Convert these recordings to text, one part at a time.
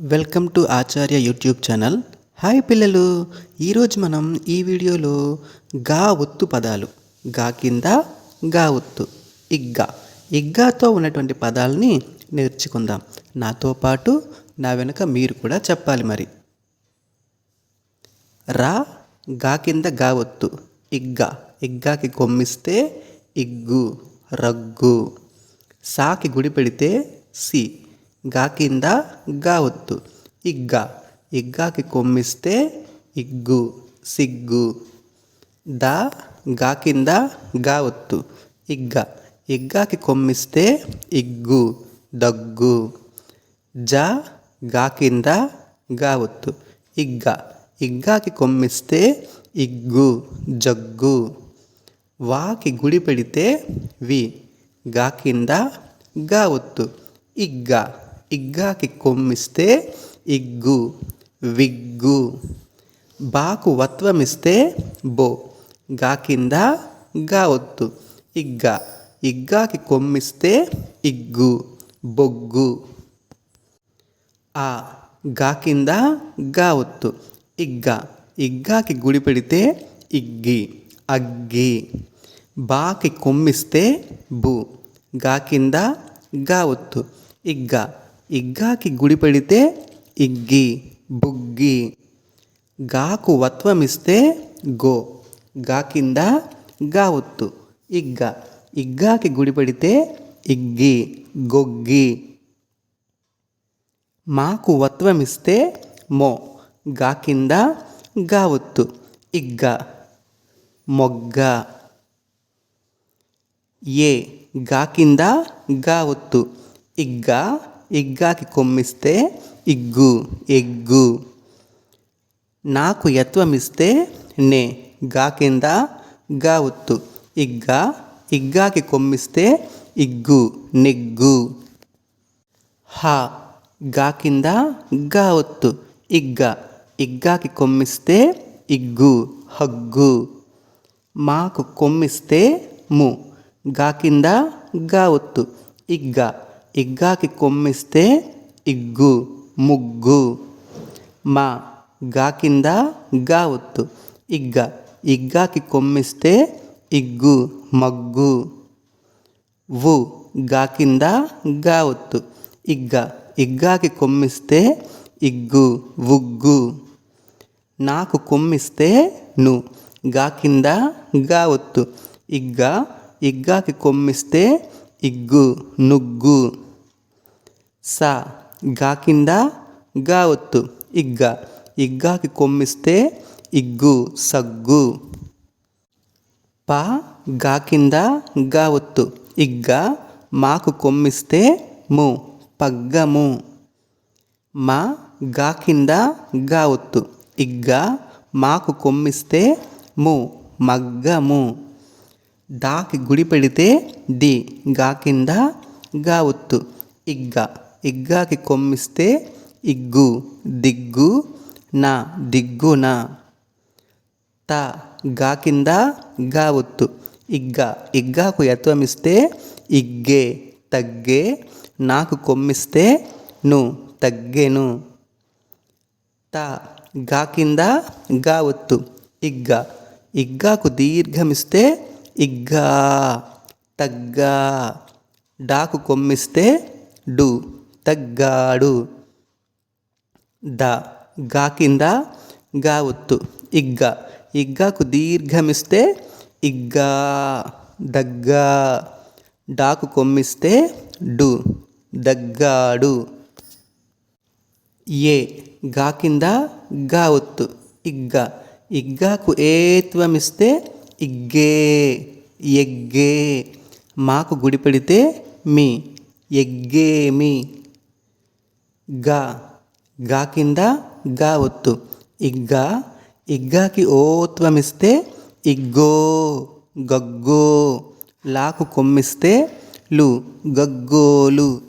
Welcome to Acharya YouTube channel. Hi పిల్లలు. ఈరోజు మనం ఈ వీడియోలో గా ఒత్తు పదాలు. గా కింద గా ఒత్తు. ఇగ్గా ఇగ్గాతో ఉన్నటువంటి పదాలని నేర్చుకుందాం. నాతో పాటు నా వెనుక మీరు కూడా చెప్పాలి మరి. రా గా కింద గా ఒత్తు. ఇగ్గా ఇగ్గాకి కొమ్మిస్తే ఇగ్గు రగ్గు. సాకి గుడి పెడితే సి. గా కింద గా ఒత్తు ఇగ్గా ఇగ్గాకి కొమ్మిస్తే ఇగ్గు సిగ్గు ద గా కింద గా ఒత్తు ఇగ్గ ఇగ్గాకి కొమ్మిస్తే ఇగ్గు దగ్గు జ గా కింద గా ఒత్తు ఇగ్గ ఇగ్గాకి కొమ్మిస్తే ఇగ్గు జగ్గు వాకి గుడి పెడితే వి గా ఇగ్గాకి కొమ్మిస్తే ఇగ్గు విగ్గు. బాకు వత్వమిస్తే బో. గా కింద గా ఒత్తు. ఇగ్గ ఇగ్గాకి కొమ్మిస్తే ఇగ్గు బొగ్గు. ఆ గా కింద గా ఒత్తు. ఇగ్గ ఇగ్గాకి గుడి పెడితే ఇగ్గి అగ్గి. బాకి కొమ్మిస్తే బు. గా కింద గా ఒత్తు. ఇగ్గా ఇగ్గాకి గుడి పెడితే ఇగ్గి బుగ్గి. గాకు వత్వమిస్తే గో. గా కింద గా ఒత్తు. ఇగ్గ. ఇగ్గాకి గుడి పెడితే ఇగ్గి గొగ్గి. మాకు వత్వమిస్తే మో. గా కింద గా ఒత్తు. ఇగ్గ. మొగ్గ. ఏ. గా కింద గా ఒత్తు. ఇగ్గ ఇగ్గాకి కొమ్మిస్తే ఇగ్గు ఎగ్గు. నాకు యత్వమిస్తే నే గా కింద గా ఒత్తు. ఇగ్గా ఇగ్గాకి కొమ్మిస్తే ఇగ్గు నెగ్గు. హ గా కింద గా ఒత్తు. ఇగ్గ ఇగ్గాకి కొమ్మిస్తే ఇగ్గు హగ్గు. మాకు కొమ్మిస్తే ము గా కింద గా ఒత్తు. ఇగ్గ ఇగ్గాకి కొమ్మిస్తే ఇగ్గు ముగ్గు. మా గా కింద గా ఒత్తు. ఇగ్గ ఇగ్గాకి కొమ్మిస్తే ఇగ్గు మగ్గు. వు గా కింద గా ఒత్తు. ఇగ్గ ఇగ్గాకి కొమ్మిస్తే ఇగ్గు ఉగ్గు. నాకు కొమ్మిస్తే ను గా కింద గా ఒత్తు. ఇగ్గ ఇగ్గాకి కొమ్మిస్తే ఇగ్గు నుగ్గు. స. గా కింద గా ఒత్తు. ఇగ్గ. ఇగ్గాకి కొమ్మిస్తే ఇగ్గు సగ్గు. ప. గా కింద గా ఒత్తు. ఇగ్గ. మాకు కొమ్మిస్తే ము. పగ్గము. మా. గా కింద గా ఒత్తు. ఇగ్గ. మాకు కొమ్మిస్తే ము. మగ్గము. దాకి గుడి పెడితే ది. గా కింద గా ఒత్తు. ఇగ్గ. ఇగ్గాకి కొమ్మిస్తే ఇగ్గు దిగ్గు నా దిగ్గున? త గా కింద గా ఒత్తు. ఇగ్గ ఇగ్గాకు యత్వమిస్తే ఇగ్గే తగ్గే నాకు కొమ్మిస్తే ను తగ్గెను. త గా కింద గా ఒత్తు. ఇగ్గ ఇగ్గాకు దీర్ఘమిస్తే ఇగ్గా తగ్గా. డాకు కొమ్మిస్తే డు. తగ్గాడు. ద గా కింద గా ఒత్తు. ఇగ్గ. ఇగ్గాకు దీర్ఘమిస్తే ఇగ్గా. దగ్గా. డాకు కొమ్మిస్తే డు. దగ్గాడు. ఏ. గా కింద గా ఒత్తు. ఇగ్గ. ఇగ్గాకు ఏత్వమిస్తే ఇగ్గే. ఎగ్గే. మాకు గుడి పెడితే మీ. ఎగ్గేమి గా. గా కింద గా ఒత్తు. ఇగ్గా ఇగ్గాకి ఓత్వమిస్తే ఇగ్గో గగ్గో. లాకు కొమ్మిస్తే లు గగ్గోలు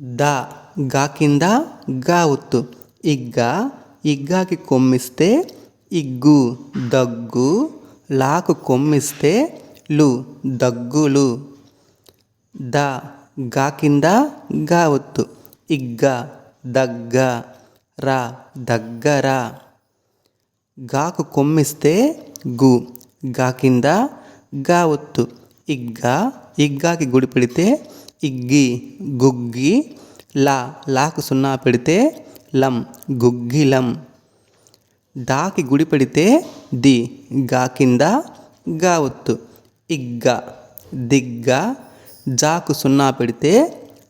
ద గా కింద గా ఒత్తు. ఇగ్గా ఇగ్గాకి కొమ్మిస్తే ఇగ్గు దగ్గు. లాకు కొమ్మిస్తే లు దగ్గులు. ద గా కింద గా ఒత్తు. ఇగ్గ దగ్గ రా దగ్గర. గాకు కొమ్మిస్తే గు గా కింద గా ఒత్తు. ఇగ్గ ఇగ్గాకి గుడి పెడితే ఇగ్గి గుగ్గి. లా లాకు సున్నా పెడితే లం గుగ్గిలం. డాకి గుడి పెడితే ది గా కింద గా ఒత్తు. ఇగ్గ దిగ్గ జాకు సున్నా పెడితే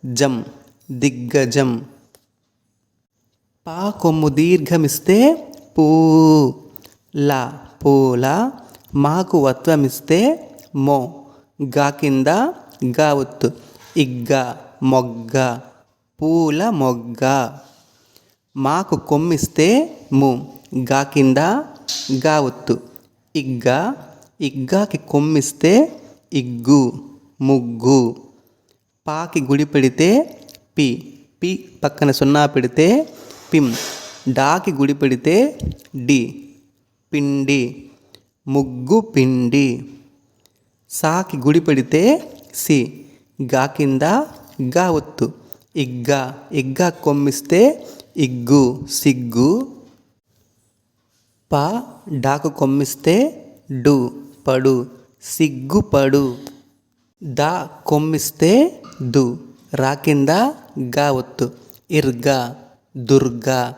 జం. దిగ్గజం. పా కొమ్ము దీర్ఘమిస్తే పూ. లా పూల మాకు వత్వమిస్తే మో. గా కింద గా ఒత్తు. ఇగ్గ మొగ్గ పూల మొగ్గ మాకు కొమ్మిస్తే ము. గా కింద గా ఒత్తు. ఇగ్గ ఇగ్గాకి కొమ్మిస్తే ఇగ్గు ముగ్గు. పాకి గుడి పెడితే పి పి పక్కన సున్నా పెడితే పిం డాకి గుడి పెడితే డి పిండి ముగ్గు పిండి. సాకి గుడి పెడితే సి గా కింద గా ఒత్తు ఇగ్గ ఇగ్గ కొమ్మిస్తే ఇగ్గు సిగ్గు. ప డాకు కొమ్మిస్తే డు పడు సిగ్గుపడు. దా కొమ్మిస్తే దు. రా కింద గా ఒత్తు. ఇర్గా దుర్గా.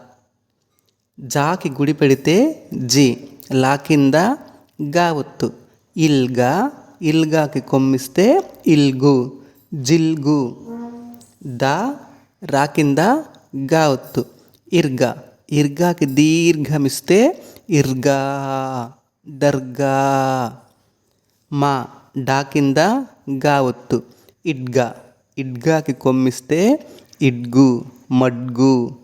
జాకి గుడి పెడితే జి. లా కింద గా ఒత్తు. ఇల్గా ఇల్గాకి కొమ్మిస్తే ఇల్గు. జిల్గు. దా రా కింద గా ఒత్తు. ఇర్గా ఇర్గాకి దీర్ఘమిస్తే ఇర్గా దర్గా. మా డా కింద గా ఒత్తు. ఇడ్గా ఇడ్గాకి కొమ్మిస్తే ఇడ్గు మడ్గు.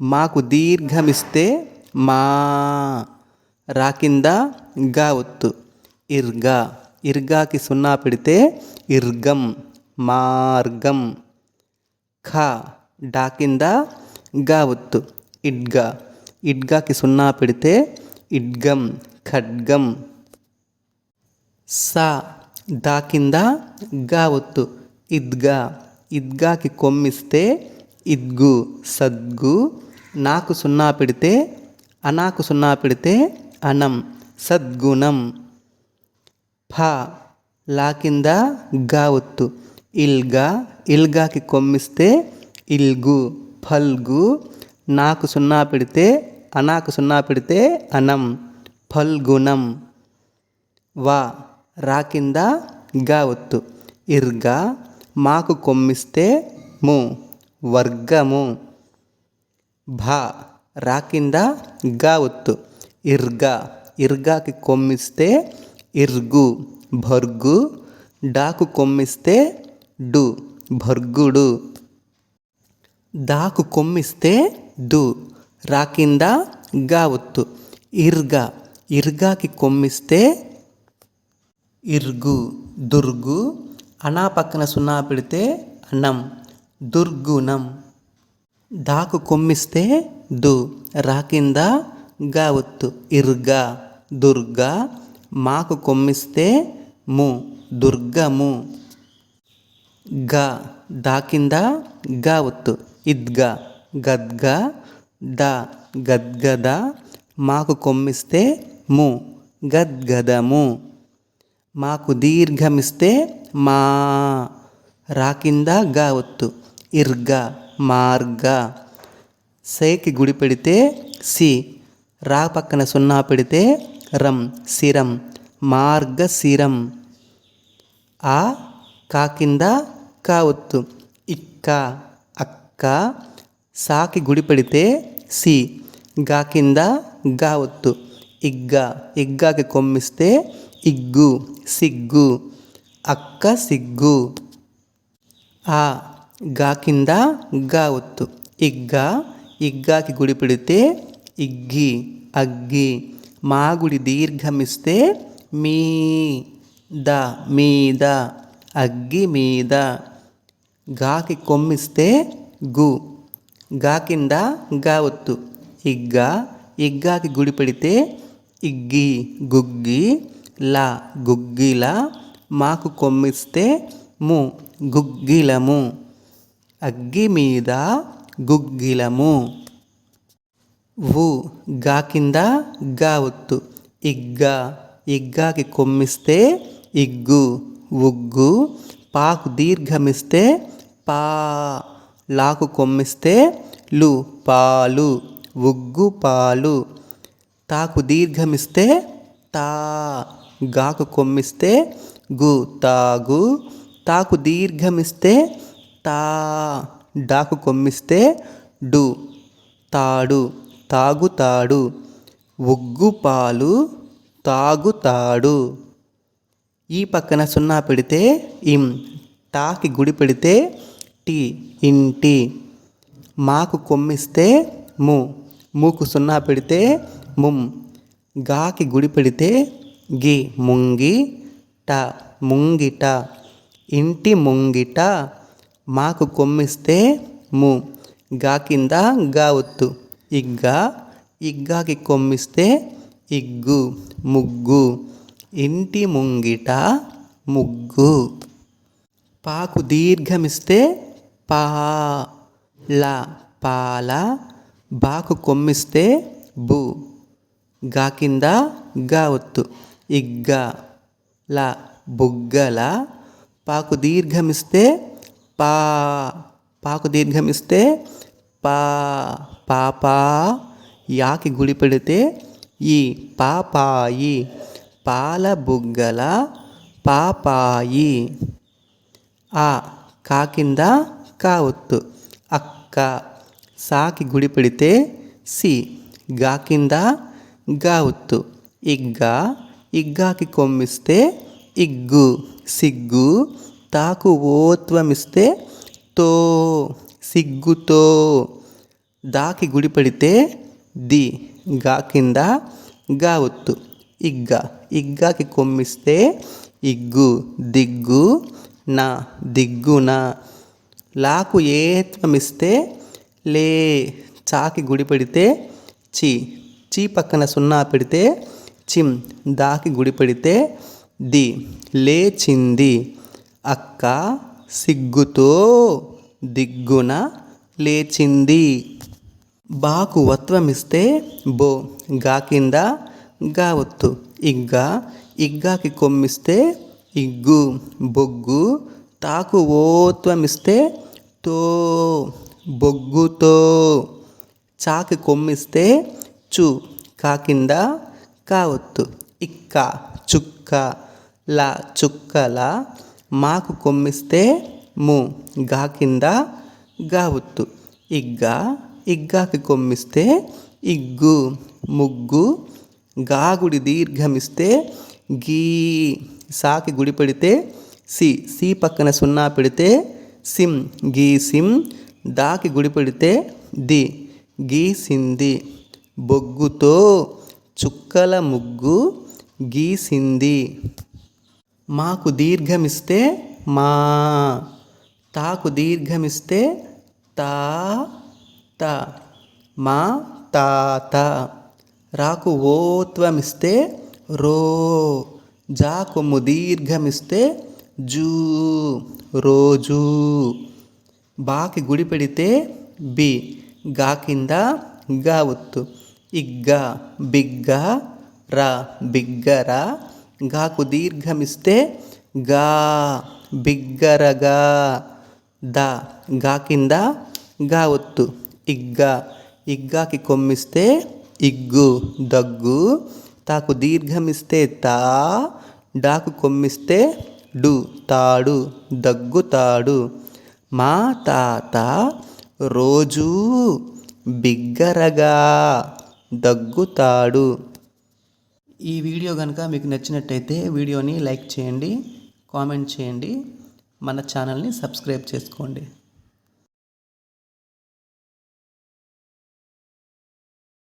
మాకు దీర్ఘమిస్తే మా. రా కింద గా ఒత్తు. ఇర్గా. ఇర్గాకి సున్నా పెడితే ఇర్గం మార్గం. ఖ. డా కింద గా ఒత్తు. ఇడ్గా. ఇడ్గాకి సున్నా పెడితే ఇడ్గం ఖడ్గం. సా. దా కింద గా ఒత్తు. ఇద్గా ఇద్గాకి కొమ్మిస్తే ఇద్గు సద్గు నాకు సున్నా పెడితే అనాకు సున్నా పెడితే అనం సద్గుణం. ఫ లా కింద గా ఒత్తు. ఇల్గా ఇల్గాకి కొమ్మిస్తే ఇల్గు ఫల్గు నాకు సున్నా పెడితే అనాకు సున్నా పెడితే అనం ఫల్గుణం. వా రా కింద గా ఒత్తు. ఇర్గా మాకు కొమ్మిస్తే ము వర్గము. భా రా కింద గా ఒత్తు. ఇర్గా ఇర్గాకి కొమ్మిస్తే ఇర్గు భర్గు. డాకు కొమ్మిస్తే డు భర్గుడు. దాకు కొమ్మిస్తే దు రా కింద గా ఒత్తు. ఇర్గా ఇర్గాకి కొమ్మిస్తే ఇర్గు దుర్గు. అనా పక్కన సున్నా పెడితే అన్నం దుర్గుణం. దాకు కొమ్మిస్తే దు రాకింద గా ఒత్తు ఇర్గా దుర్గా. మాకు కొమ్మిస్తే ము దుర్గము. గ దాకింద గా ఒత్తు ఇద్గా గద్గా. ద గద్గద. మాకు కొమ్మిస్తే ము గద్గదము. మాకు దీర్ఘమిస్తే మా రా కింద గా ఒత్తు ఇర్గా మార్గ సేకి గుడి పెడితే సి రా పక్కన సున్నా పెడితే రం సిరం మార్గ సిరం ఆ కా కింద కా ఒత్తు ఇక్క అక్క సాకి గుడి పెడితే సి గా కింద గా ఒత్తు ఇగ్గ ఇగ్గాకి కొమ్మిస్తే ఇగ్గు సిగ్గు అక్క సిగ్గు ఆ గా కింద గా ఒత్తు ఇగ్గా ఇగ్గాకి గుడి పెడితే ఇగ్గి అగ్గి మా గుడి దీర్ఘమిస్తే మీ ద మీద అగ్గి మీద గాకి కొమ్మిస్తే గు గా కింద గా ఒత్తు ఇగ్గా ఇగ్గాకి గుడి పెడితే ఇగ్గి గుగ్గి లా గుగ్గిల మాకు కొమ్మిస్తే ము గుగ్గిలము. అగ్గి మీద గుగ్గిలము. వు గా కింద గా ఒత్తు. ఇగ్గ ఇగ్గాకి కొమ్మిస్తే ఇగ్గు ఉగ్గు. పాకు దీర్ఘమిస్తే పా లాకు కొమ్మిస్తే లు పాలు ఉగ్గు పాలు. తాకు దీర్ఘమిస్తే తా గాకు కొమ్మిస్తే గు తాగు తాకు దీర్ఘమిస్తే తా డాకు కొమ్మిస్తే డు. తాడు తాగుతాడు ఉగ్గు పాలు తాగుతాడు ఈ పక్కన సున్నా పెడితే ఇం. టాకి గుడి పెడితే టి ఇంటి. మాకు కొమ్మిస్తే ము. మూకు సున్నా పెడితే ముం. గాకి గుడి పెడితే గి ముంగి. ట ముంగిట ఇంటి ముంగిట మాకు కొమ్మిస్తే ము. గా కింద గా ఒత్తు. ఇగ్గా ఇగ్గాకి కొమ్మిస్తే ఇగ్గు ముగ్గు. ఇంటి ముంగిట ముగ్గు. పాకు దీర్ఘమిస్తే పా. ల పాల. బాకు కొమ్మిస్తే బు. గా కింద గా ఒత్తు. ఇగ్గా. ల బుగ్గల పాకు దీర్ఘమిస్తే పా పాకు దీర్ఘమిస్తే పా పాప యాకి గుడి పెడితే ఈ పాపాయి పాల బుగ్గల పాపాయి. ఆ కా కింద కా ఒత్తు అక్క సాకి గుడి పెడితే సి గా కింద గా ఒత్తు ఇగ్గా ఇగ్గాకి కొమ్మిస్తే ఇగ్గు సిగ్గు తాకు ఓత్వమిస్తే తో సిగ్గుతో దాకి గుడి పెడితే ది గా కింద గా ఒత్తు. ఇగ్గ ఇగ్గాకి కొమ్మిస్తే ఇగ్గు దిగ్గు నా దిగ్గున లాకు ఏత్వమిస్తే లే చాకి గుడి పెడితే చి చీ పక్కన సున్నా పెడితే చిమ్ దాకి గుడి పెడితే ది లేచింది. అక్క సిగ్గుతో దిగ్గున లేచింది. బాకు వత్వమిస్తే బో గా కింద గా ఒత్తు. ఇగ్గ ఇగ్గాకి కొమ్మిస్తే ఇగ్గు. బొగ్గు తాకు ఓత్వమిస్తే తో. బొగ్గుతో. చాకి కొమ్మిస్తే చు. కాకింద కావొత్తు ఇక్క చుక్క లా చుక్కల మాకు కొమ్మిస్తే ము గా కింద గా ఇగ్గ ఇగ్గాకి కొమ్మిస్తే ఇగ్గు ముగ్గు గాగుడి దీర్ఘమిస్తే గీ సాకి గుడి పెడితే సి సి పక్కన సున్నా పెడితే సిం గీ సిం దాకి గుడి పెడితే ది గీసింది బొగ్గుతో చుక్కల ముగ్గు గీసింది. మాకు దీర్ఘమిస్తే మా తాకు దీర్ఘమిస్తే తా త మా తాత రాకు ఓత్వమిస్తే రో జా కొమ్ము దీర్ఘమిస్తే జూ రోజు. బాకి గుడి పెడితే బి గా కింద గా ఒత్తు. ఇగ్గ బిగ్గ రా బిగ్గర గాకు దీర్ఘమిస్తే గా బిగ్గరగా ద గా కింద గా ఒత్తు ఇగ్గ ఇగ్గాకి కొమ్మిస్తే ఇగ్గు దగ్గు తాకు దీర్ఘమిస్తే తా డాకు కొమ్మిస్తే డు తాడు దగ్గుతాడు మా తాత రోజూ బిగ్గరగా దగ్గుతాడు. ఈ వీడియో కనుక మీకు నచ్చినట్టయితే వీడియోని లైక్ చేయండి కామెంట్ చేయండి మన ఛానల్ని సబ్స్క్రైబ్ చేసుకోండి.